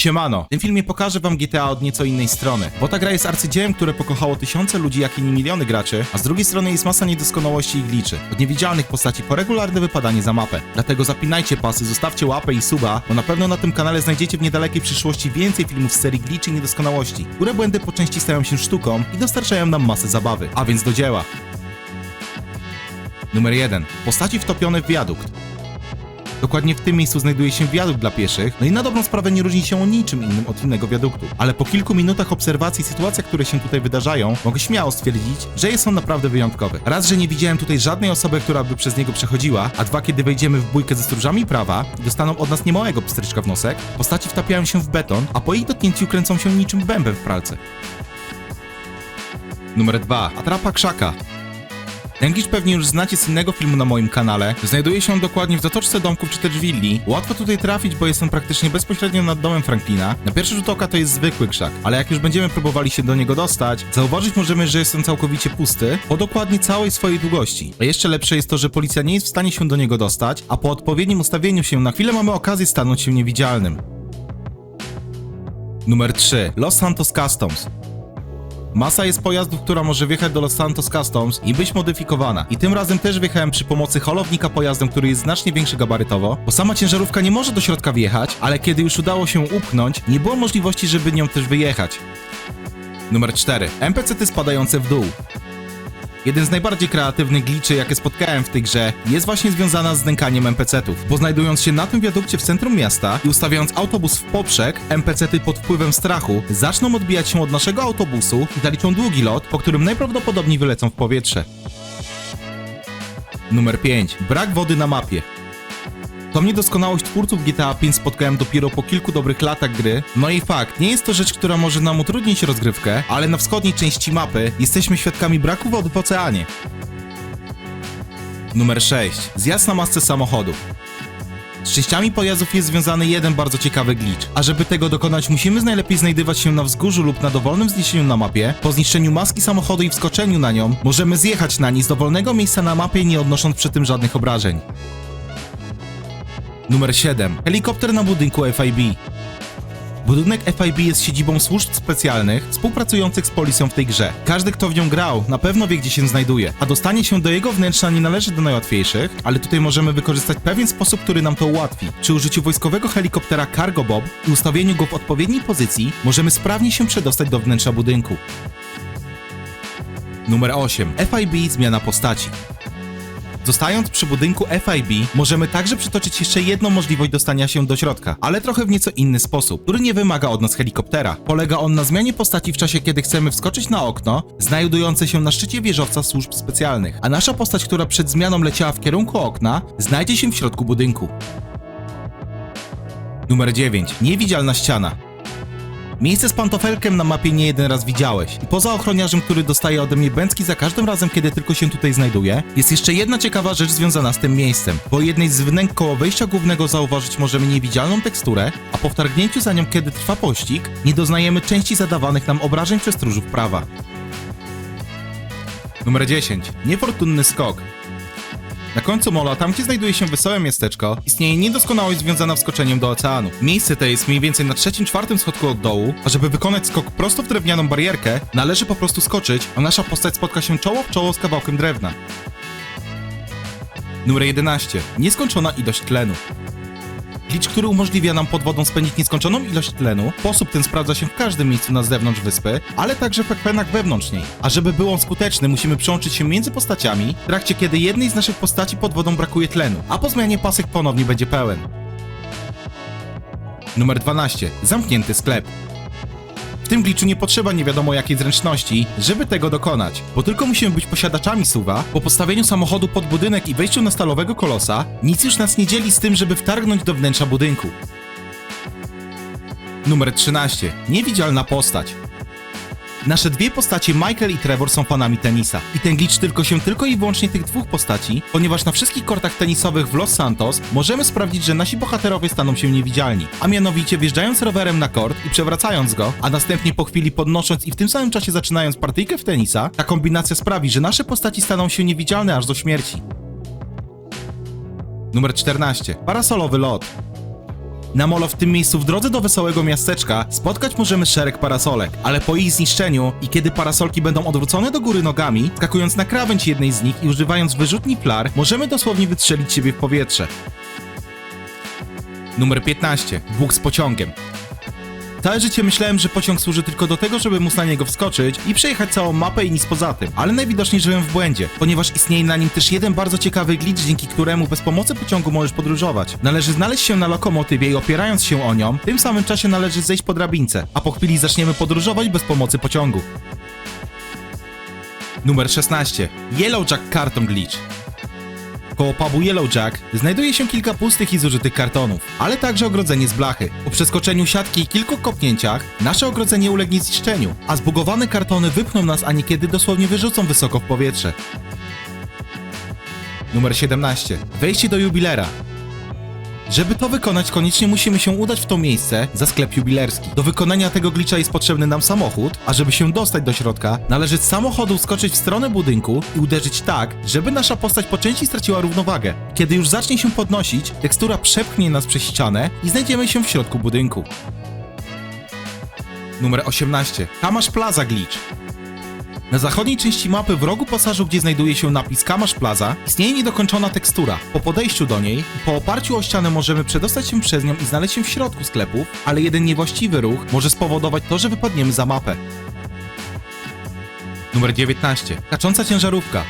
Siemano, w tym filmie pokażę wam GTA od nieco innej strony, bo ta gra jest arcydziełem, które pokochało tysiące ludzi, jak i nie miliony graczy, a z drugiej strony jest masa niedoskonałości i gliczy. Od niewidzialnych postaci po regularne wypadanie za mapę. Dlatego zapinajcie pasy, zostawcie łapę i suba, bo na pewno na tym kanale znajdziecie w niedalekiej przyszłości więcej filmów z serii gliczy i niedoskonałości, które błędy po części stają się sztuką i dostarczają nam masę zabawy. A więc do dzieła. Numer 1. Postaci wtopione w wiadukt. Dokładnie w tym miejscu znajduje się wiadukt dla pieszych, no i na dobrą sprawę nie różni się on niczym innym od innego wiaduktu. Ale po kilku minutach obserwacji sytuacji, które się tutaj wydarzają, mogę śmiało stwierdzić, że jest on naprawdę wyjątkowy. Raz, że nie widziałem tutaj żadnej osoby, która by przez niego przechodziła, a dwa, kiedy wejdziemy w bójkę ze stróżami prawa i dostaną od nas niemałego pstryczka w nosek, postaci wtapiają się w beton, a po ich dotknięciu kręcą się niczym bęben w pralce. Numer 2. Atrapa krzaka. Ten glitch pewnie już znacie z innego filmu na moim kanale. Znajduje się on dokładnie w zatoczce domków czy też willi. Łatwo tutaj trafić, bo jest on praktycznie bezpośrednio nad domem Franklina. Na pierwszy rzut oka to jest zwykły krzak, ale jak już będziemy próbowali się do niego dostać, zauważyć możemy, że jest on całkowicie pusty, po dokładnie całej swojej długości. A jeszcze lepsze jest to, że policja nie jest w stanie się do niego dostać, a po odpowiednim ustawieniu się na chwilę mamy okazję stanąć się niewidzialnym. Numer 3. Los Santos Customs. Masa jest pojazdów, która może wjechać do Los Santos Customs i być modyfikowana. I tym razem też wjechałem przy pomocy holownika pojazdem, który jest znacznie większy gabarytowo, bo sama ciężarówka nie może do środka wjechać, ale kiedy już udało się upchnąć, nie było możliwości, żeby nią też wyjechać. Numer 4. NPC-ty spadające w dół. Jeden z najbardziej kreatywnych glitchy, jakie spotkałem w tej grze, jest właśnie związana z nękaniem NPC-ów. Bo znajdując się na tym wiadukcie w centrum miasta i ustawiając autobus w poprzek, NPC-ty pod wpływem strachu zaczną odbijać się od naszego autobusu i zaliczą długi lot, po którym najprawdopodobniej wylecą w powietrze. Numer 5. Brak wody na mapie. Tą niedoskonałość twórców GTA 5 spotkałem dopiero po kilku dobrych latach gry. No i fakt, nie jest to rzecz, która może nam utrudnić rozgrywkę, ale na wschodniej części mapy jesteśmy świadkami braku wody w oceanie. Numer 6. Zjazd na masce samochodów. Z częściami pojazdów jest związany jeden bardzo ciekawy glitch, a żeby tego dokonać musimy najlepiej znajdywać się na wzgórzu lub na dowolnym zniesieniu na mapie. Po zniszczeniu maski samochodu i wskoczeniu na nią możemy zjechać na niej z dowolnego miejsca na mapie nie odnosząc przy tym żadnych obrażeń. Numer 7. Helikopter na budynku FIB. Budynek FIB jest siedzibą służb specjalnych współpracujących z policją w tej grze. Każdy, kto w nią grał, na pewno wie, gdzie się znajduje, a dostanie się do jego wnętrza nie należy do najłatwiejszych, ale tutaj możemy wykorzystać pewien sposób, który nam to ułatwi. Przy użyciu wojskowego helikoptera Cargo Bob i ustawieniu go w odpowiedniej pozycji, możemy sprawnie się przedostać do wnętrza budynku. Numer 8. FIB zmiana postaci. Zostając przy budynku FIB, możemy także przytoczyć jeszcze jedną możliwość dostania się do środka, ale trochę w nieco inny sposób, który nie wymaga od nas helikoptera. Polega on na zmianie postaci w czasie, kiedy chcemy wskoczyć na okno, znajdujące się na szczycie wieżowca służb specjalnych, a nasza postać, która przed zmianą leciała w kierunku okna, znajdzie się w środku budynku. Numer 9. Niewidzialna ściana. Miejsce z pantofelkiem na mapie nie jeden raz widziałeś. I poza ochroniarzem, który dostaje ode mnie bęcki za każdym razem, kiedy tylko się tutaj znajduje, jest jeszcze jedna ciekawa rzecz związana z tym miejscem. Po jednej z wnęk koło wejścia głównego zauważyć możemy niewidzialną teksturę, a po wtargnięciu za nią, kiedy trwa pościg, nie doznajemy części zadawanych nam obrażeń przez stróżów prawa. Numer 10. Niefortunny skok. Na końcu mola, tam gdzie znajduje się wesołe miasteczko, istnieje niedoskonałość związana z skoczeniem do oceanu. Miejsce to jest mniej więcej na trzecim, czwartym schodku od dołu, a żeby wykonać skok prosto w drewnianą barierkę, należy po prostu skoczyć, a nasza postać spotka się czoło w czoło z kawałkiem drewna. Numer 11. Nieskończona ilość tlenu. Glitch, który umożliwia nam pod wodą spędzić nieskończoną ilość tlenu. Sposób ten sprawdza się w każdym miejscu na zewnątrz wyspy, ale także w ekwenach wewnątrz niej. A żeby był on skuteczny, musimy przełączyć się między postaciami, w trakcie kiedy jednej z naszych postaci pod wodą brakuje tlenu, a po zmianie pasek ponownie będzie pełen. Numer 12. Zamknięty sklep. Tym glitchu nie potrzeba nie wiadomo jakiej zręczności, żeby tego dokonać, bo tylko musimy być posiadaczami suwa. Po postawieniu samochodu pod budynek i wejściu na stalowego kolosa, nic już nas nie dzieli z tym, żeby wtargnąć do wnętrza budynku. Numer 13. Niewidzialna postać. Nasze dwie postacie, Michael i Trevor, są fanami tenisa. I ten glitch tylko się tylko i wyłącznie tych dwóch postaci, ponieważ na wszystkich kortach tenisowych w Los Santos możemy sprawdzić, że nasi bohaterowie staną się niewidzialni. A mianowicie wjeżdżając rowerem na kort i przewracając go, a następnie po chwili podnosząc i w tym samym czasie zaczynając partyjkę w tenisa, ta kombinacja sprawi, że nasze postaci staną się niewidzialne aż do śmierci. Numer 14. Parasolowy lot. Na molo w tym miejscu w drodze do wesołego miasteczka spotkać możemy szereg parasolek, ale po ich zniszczeniu i kiedy parasolki będą odwrócone do góry nogami, skakując na krawędź jednej z nich i używając wyrzutni flar, możemy dosłownie wystrzelić siebie w powietrze. Numer 15. Bóg z pociągiem. Całe życie myślałem, że pociąg służy tylko do tego, żeby móc na niego wskoczyć i przejechać całą mapę i nic poza tym. Ale najwidoczniej żyłem w błędzie, ponieważ istnieje na nim też jeden bardzo ciekawy glitch, dzięki któremu bez pomocy pociągu możesz podróżować. Należy znaleźć się na lokomotywie i opierając się o nią, w tym samym czasie należy zejść po drabince, a po chwili zaczniemy podróżować bez pomocy pociągu. Numer 16. Yellowjack Carton Glitch. Koło pubu Yellowjack znajduje się kilka pustych i zużytych kartonów, ale także ogrodzenie z blachy. Po przeskoczeniu siatki i kilku kopnięciach nasze ogrodzenie ulegnie zniszczeniu, a zbugowane kartony wypchną nas, a niekiedy dosłownie wyrzucą wysoko w powietrze. Numer 17. Wejście do jubilera. Żeby to wykonać, koniecznie musimy się udać w to miejsce za sklep jubilerski. Do wykonania tego glitcha jest potrzebny nam samochód, a żeby się dostać do środka, należy z samochodu skoczyć w stronę budynku i uderzyć tak, żeby nasza postać po części straciła równowagę. Kiedy już zacznie się podnosić, tekstura przepchnie nas przez ścianę i znajdziemy się w środku budynku. Numer 18. Kamasz Plaza Glitch. Na zachodniej części mapy w rogu pasażu, gdzie znajduje się napis Kamasz Plaza, istnieje niedokończona tekstura. Po podejściu do niej i po oparciu o ścianę możemy przedostać się przez nią i znaleźć się w środku sklepów, ale jeden niewłaściwy ruch może spowodować to, że wypadniemy za mapę. Numer 19. Kacząca ciężarówka.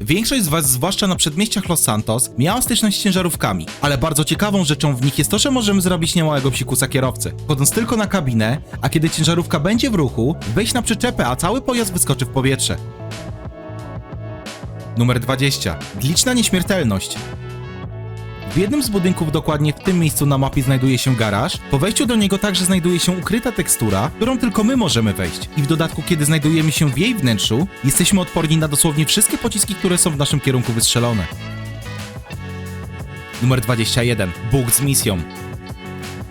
Większość z Was, zwłaszcza na przedmieściach Los Santos, miała styczność z ciężarówkami, ale bardzo ciekawą rzeczą w nich jest to, że możemy zrobić niemałego psikusa kierowcy. Wchodząc tylko na kabinę, a kiedy ciężarówka będzie w ruchu, wejść na przyczepę, a cały pojazd wyskoczy w powietrze. Numer 20. Gliczna nieśmiertelność. W jednym z budynków, dokładnie w tym miejscu na mapie znajduje się garaż. Po wejściu do niego także znajduje się ukryta tekstura, którą tylko my możemy wejść. I w dodatku, kiedy znajdujemy się w jej wnętrzu, jesteśmy odporni na dosłownie wszystkie pociski, które są w naszym kierunku wystrzelone. Numer 21. Bóg z misją.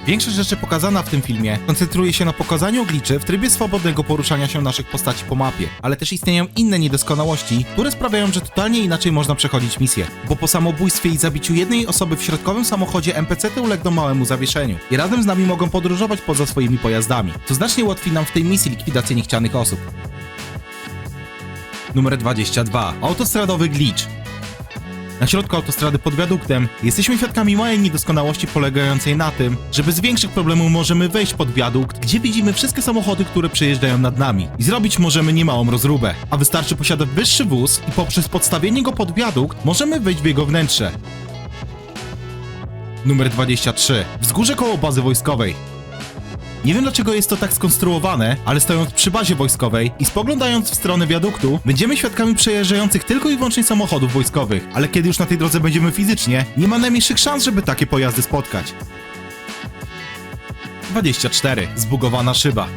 Większość rzeczy pokazana w tym filmie koncentruje się na pokazaniu gliczy w trybie swobodnego poruszania się naszych postaci po mapie, ale też istnieją inne niedoskonałości, które sprawiają, że totalnie inaczej można przechodzić misję. Bo po samobójstwie i zabiciu jednej osoby w środkowym samochodzie NPC-ty ulegną małemu zawieszeniu i razem z nami mogą podróżować poza swoimi pojazdami, co znacznie ułatwi nam w tej misji likwidację niechcianych osób. Numer 22. Autostradowy glitch. Na środku autostrady pod wiaduktem jesteśmy świadkami małej niedoskonałości polegającej na tym, że bez większych problemów możemy wejść pod wiadukt, gdzie widzimy wszystkie samochody, które przejeżdżają nad nami. I zrobić możemy niemałą rozróbę, a wystarczy posiadać wyższy wóz i poprzez podstawienie go pod wiadukt możemy wejść w jego wnętrze. Numer 23. Wzgórze koło bazy wojskowej. Nie wiem dlaczego jest to tak skonstruowane, ale stojąc przy bazie wojskowej i spoglądając w stronę wiaduktu, będziemy świadkami przejeżdżających tylko i wyłącznie samochodów wojskowych, ale kiedy już na tej drodze będziemy fizycznie, nie ma najmniejszych szans, żeby takie pojazdy spotkać. 24. Zbugowana szyba.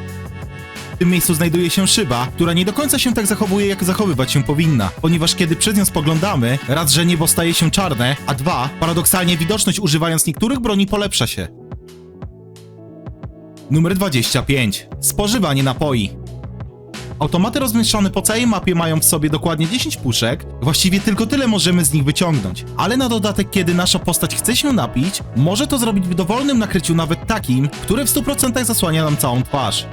W tym miejscu znajduje się szyba, która nie do końca się tak zachowuje, jak zachowywać się powinna, ponieważ kiedy przez nią spoglądamy, raz, że niebo staje się czarne, a dwa, paradoksalnie widoczność używając niektórych broni polepsza się. Numer 25. Spożywanie napoi. Automaty rozmieszczone po całej mapie mają w sobie dokładnie 10 puszek, właściwie tylko tyle możemy z nich wyciągnąć. Ale na dodatek, kiedy nasza postać chce się napić, może to zrobić w dowolnym nakryciu, nawet takim, które w 100% zasłania nam całą twarz.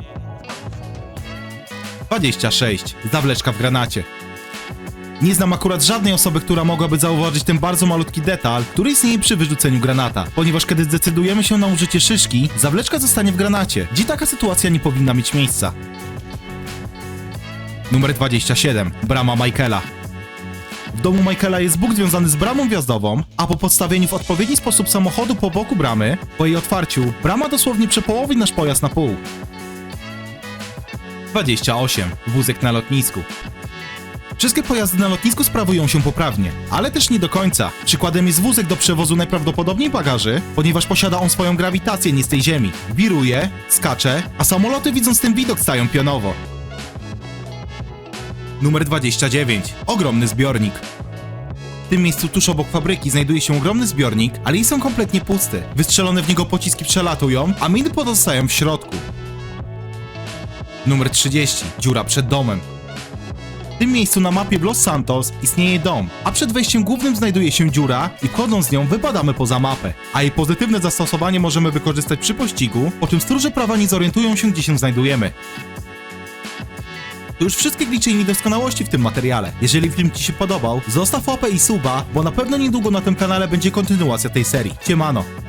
26. Zawleczka w granacie. Nie znam akurat żadnej osoby, która mogłaby zauważyć ten bardzo malutki detal, który istnieje przy wyrzuceniu granata, ponieważ kiedy zdecydujemy się na użycie szyszki, zawleczka zostanie w granacie, gdzie taka sytuacja nie powinna mieć miejsca. Numer 27. Brama Michaela. W domu Michaela jest Bóg związany z bramą wjazdową, a po podstawieniu w odpowiedni sposób samochodu po boku bramy, po jej otwarciu, brama dosłownie przepołowi nasz pojazd na pół. 28. Wózek na lotnisku. Wszystkie pojazdy na lotnisku sprawują się poprawnie, ale też nie do końca. Przykładem jest wózek do przewozu najprawdopodobniej bagaży, ponieważ posiada on swoją grawitację nie z tej ziemi. Wiruje, skacze, a samoloty widząc ten widok stają pionowo. Numer 29. Ogromny zbiornik. W tym miejscu tuż obok fabryki znajduje się ogromny zbiornik, ale i są kompletnie puste. Wystrzelone w niego pociski przelatują, a miny pozostają w środku. Numer 30. Dziura przed domem. Tym miejscu na mapie w Los Santos istnieje dom, a przed wejściem głównym znajduje się dziura i z nią wypadamy poza mapę. A jej pozytywne zastosowanie możemy wykorzystać przy pościgu, po czym stróże prawa nie zorientują się gdzie się znajdujemy. To już wszystkie glicze i niedoskonałości w tym materiale. Jeżeli film Ci się podobał, zostaw łapę i suba, bo na pewno niedługo na tym kanale będzie kontynuacja tej serii. Siemano!